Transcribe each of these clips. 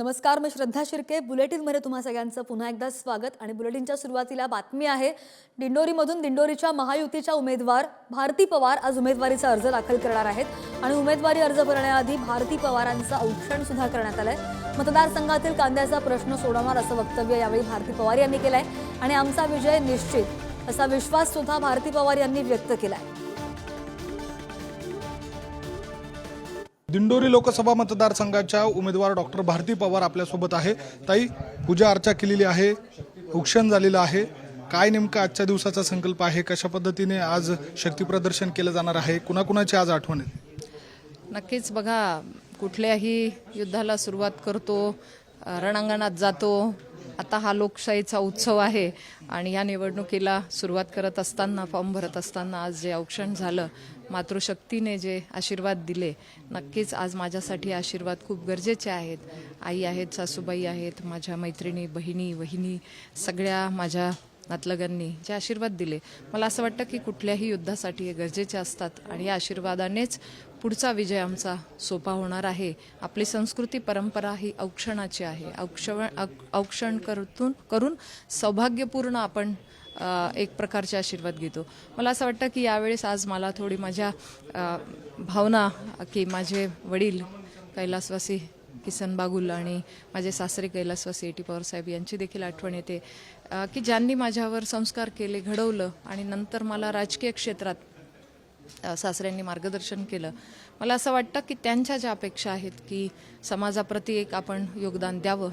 नमस्कार मी श्रद्धा शिर्के. बुलेटिनमध्ये तुम्हा सगळ्यांचं पुन्हा एकदा स्वागत आणि बुलेटिनच्या सुरुवातीला बातमी आहे दिंडोरीमधून दिंडोरीच्या महायुतीच्या उमेदवार भारती पवार आज उमेदवारीचा अर्ज दाखल करणार आहेत आणि उमेदवारी अर्ज भरण्याआधी भारती पवारांचं औक्षण सुद्धा करण्यात आलंय. मतदारसंघातील कांद्याचा प्रश्न सोडवणार असं वक्तव्य यावेळी भारती पवार यांनी केलंय आणि आमचा विजय निश्चित असा विश्वास सुद्धा भारती पवार यांनी व्यक्त केलाय. दिंडोरी लोकसभा मतदारसंघाच्या उमेदवार डॉक्टर भारती पवार आपल्यासोबत आहे. ताई पूजा अर्चा केलेली आहे उक्षण झालेलं आहे. काय नेमका आजच्या दिवसाचा संकल्प आहे? कशा पद्धतीने आज शक्तीप्रदर्शन केलं जाणार आहे? कुणाकुणाची आज आठवण आहे? नक्कीच बघा कुठल्याही युद्धाला सुरुवात करतो रणांगणात जातो आता हा लोकशाहीचा उत्सव आहे आणि या निवडणुकीला सुरुवात करत असताना फॉर्म भरत असताना आज जे औक्षण झालं मातृशक्तीने जे आशीर्वाद दिले नक्कीच आज माझ्यासाठी आशीर्वाद खूप गरजेचे आहेत. आई आहेत सासूबाई आहेत माझ्या मैत्रिणी बहिणी वहिनी सगळ्या माझ्या नातलगांनी जे आशीर्वाद दिले. मला असं वाटतं की कुठल्याही युद्धासाठी हे गरजेचे असतात आणि या आशीर्वादानेच पुढचा विजय आमचा सोपा होणार आहे. आपली संस्कृती परंपरा ही औक्षणाची आहे. औक्षण औक्षण करतून करून सौभाग्यपूर्ण आपण एक प्रकारचे आशीर्वाद घेतो. मला असं वाटतं की यावेळेस आज मला थोडी माझ्या भावना की माझे वडील कैलासवासी किसन बागुल आणि माझे सासरे कैलासवासी एटी पवार साहेब यांची देखील आठवण येते की ज्यांनी माझ्यावर संस्कार केले घडवलं आणि नंतर मला राजकीय क्षेत्रात सासऱ्यांनी मार्गदर्शन केलं मला असं वाटतं की त्यांच्या ज्या अपेक्षा आहेत की समाजाप्रती एक आपण योगदान द्यावं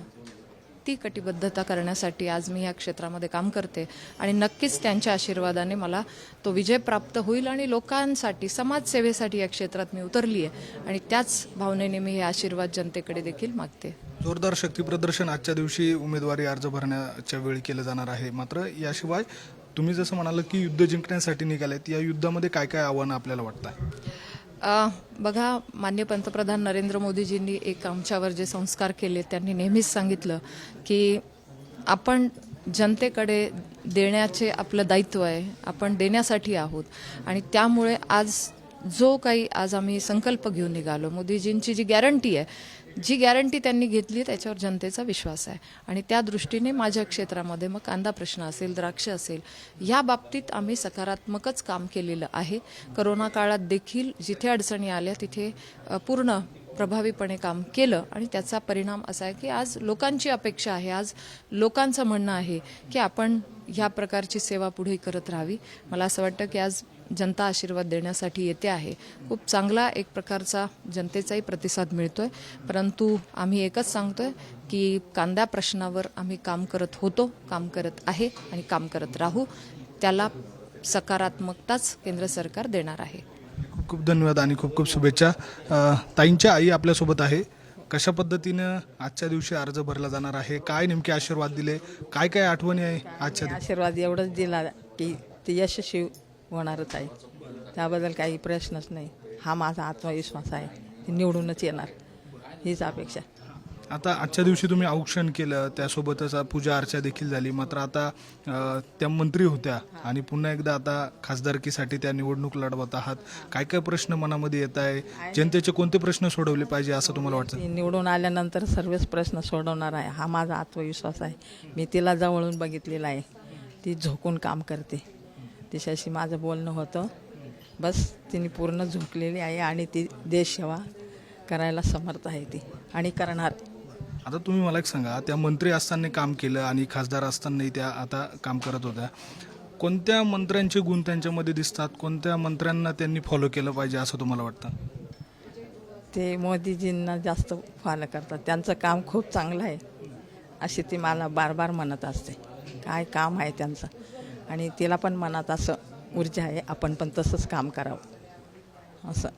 ती कटिबद्धता करण्यासाठी आज मी या क्षेत्रामध्ये काम करते आणि नक्कीच त्यांच्या आशीर्वादाने मला तो विजय प्राप्त होईल आणि लोकांसाठी समाजसेवेसाठी या क्षेत्रात मी उतरली आहे. आणि त्याच भावनेने मी हे आशीर्वाद जनतेकडे देखील मागते. जोरदार शक्ती प्रदर्शन आजच्या दिवशी उमेदवारी अर्ज भरण्याच्या वेळी केलं जाणार आहे. मात्र याशिवाय तुम्ही जसं म्हणाल की युद्ध जिंकण्यासाठी निघालेत या युद्धामध्ये काय काय आव्हानं आपल्याला वाटतं आहे बघा मान्य पंतप्रधान नरेंद्र मोदीजींनी एक आमच्यावर जे संस्कार केले त्यांनी नेहमीच सांगितलं की आपण जनतेकडे देण्याचे आपलं दायित्व आहे आपण देण्यासाठी आहोत. आणि त्यामुळे आज जो काही आज आम्ही संकल्प घेऊन निघालो. मोदीजींची जी गॅरंटी आहे जी गॅरंटी त्यांनी घेतली त्याच्यावर जनतेचा विश्वास आहे. आणि त्या दृष्टीने माझ्या क्षेत्रामध्ये मग कांदा प्रश्न असेल द्राक्ष असेल या बाबतीत आम्ही सकारात्मकच काम केलेलं आहे. करोना काळात देखील जिथे अडचणी आल्या तिथे पूर्ण प्रभावीपणे काम केलं. आणि त्याचा परिणाम असा आहे की आज लोकांची अपेक्षा आहे आज लोकांचं म्हणणं आहे की आपण ह्या प्रकारची सेवा पुढे करत राहावी. मला असं वाटतं की आज जनता आशीर्वाद देण्यासाठी येते आहे. खूप चांगला एक प्रकारचा जनतेचाही प्रतिसाद मिळतोय. परंतु आम्ही एकच सांगतोय की कांद्या प्रश्नावर आम्ही काम करत होतो काम करत आहे आणि काम करत राहू. त्याला सकारात्मकताच केंद्र सरकार देणार आहे. खूप खूप धन्यवाद आणि खूप खूप शुभेच्छा. ताईंच्या आई आपल्यासोबत आहे. कशा पद्धतीनं आजच्या दिवशी अर्ज भरला जाणार आहे? काय नेमके आशीर्वाद दिले? काय काय आठवणी आहे आजच्या आशीर्वाद एवढंच दिला की ते यशस्वी होणारच आहे. त्याबद्दल काही प्रश्नच नाही. हा माझा आत्मविश्वास आहे. निवडूनच येणार. हीच अपेक्षा. आता आजच्या दिवशी तुम्ही औक्षण केलं. त्यासोबतच पूजा अर्चा देखील झाली. मात्र आता त्या मंत्री होत्या आणि पुन्हा एकदा आता खासदारकीसाठी त्या निवडणूक लढवत आहात. काय काय प्रश्न मनामध्ये येत आहे? जनतेचे कोणते प्रश्न सोडवले पाहिजे असं तुम्हाला वाटतं? निवडून आल्यानंतर सर्वच प्रश्न सोडवणार आहे. हा माझा आत्मविश्वास आहे. मी तिला जवळून बघितलेला आहे. ती झोकून काम करते. तिच्याशी माझं बोलणं होतं. बस तिने पूर्ण झोकलेली आहे आणि ती देशसेवा करायला समर्थ आहे ती आणि करणार. आता तुम्ही मला एक सांगा त्या मंत्री असताना काम केलं आणि खासदार असतानाही त्या आता काम करत होत्या. कोणत्या मंत्र्यांचे गुण त्यांच्यामध्ये दिसतात? कोणत्या मंत्र्यांना त्यांनी फॉलो केलं पाहिजे असं तुम्हाला वाटतं? ते मोदीजींना जास्त फॉलो करतात. त्यांचं काम खूप चांगलं आहे अशी ती मला बार बार म्हणत असते. काय काम आहे त्यांचं? आणि तिला पण मनात असं ऊर्जा आहे आपण पण तसंच काम करावं. असं.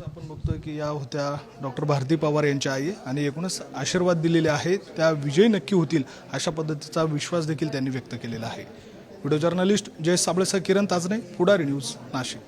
आपण बघतोय की या होत्या डॉक्टर भारती पवार यांच्या आई आणि एकूणच आशीर्वाद दिलेले आहेत त्या विजयी नक्की होतील अशा पद्धतीचा विश्वास देखील त्यांनी व्यक्त केलेला आहे. व्हिडिओ जर्नलिस्ट जयेश साबळेसह किरण ताजने पुढारी न्यूज नाशिक.